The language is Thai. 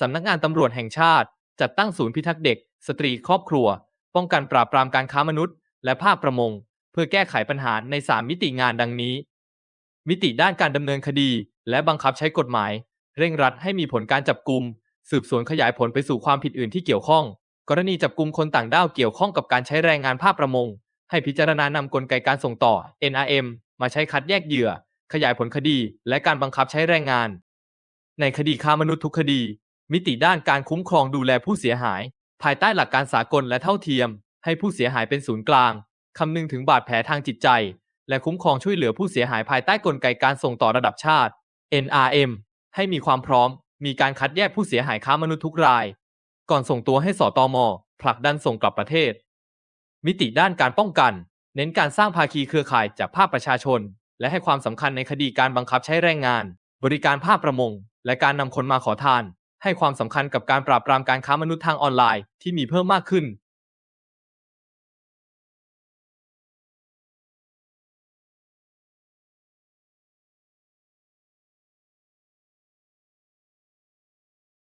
สำนักงานตำรวจแห่งชาติ จัดตั้งศูนย์พิทักษ์เด็ก สตรีครอบครัว ป้องกันปราบปรามการค้ามนุษย์ และภาคประมง เพื่อแก้ไขปัญหาใน 3 มิติงานดังนี้ มิติด้านการดำเนินคดี และบังคับใช้กฎหมาย เร่งรัดให้มีผลการจับกลุ่มสืบสวนขยายผลไปสู่ความผิดอื่นที่เกี่ยวข้อง กรณีจับกลุ่มคนต่างด้าวเกี่ยวข้องกับการใช้แรงงานภาคประมง ให้พิจารณานำกลไกการส่งต่อ NRM มาใช้คัดแยกเหยื่อ ขยายผลคดี และการบังคับใช้แรงงาน ในคดีค้ามนุษย์ทุกคดี มิติด้านการคุ้มครองดูแลผู้เสียหาย ภายใต้หลักการสากลและเท่าเทียม ให้ผู้เสียหายเป็นศูนย์กลางคำนึงถึงบาดแผลทางจิตใจ และคุ้มครองช่วยเหลือผู้เสียหายภายใต้กลไกการส่งต่อระดับชาติ NRM ให้มีความพร้อม มีการคัดแยกผู้เสียหายค้ามนุษย์ทุกราย ก่อนส่งตัวให้สตมผลักดันส่งกลับประเทศ มิติด้านการป้องกัน เน้นการสร้างภาคีเครือข่ายจากภาคประชาชน และให้ความสำคัญในคดีการบังคับใช้แรงงาน บริการภาคประมง และการนำคนมาขอทาน ให้ความสำคัญกับการปราบปรามการค้ามนุษย์ทางออนไลน์ที่มีเพิ่มมากขึ้น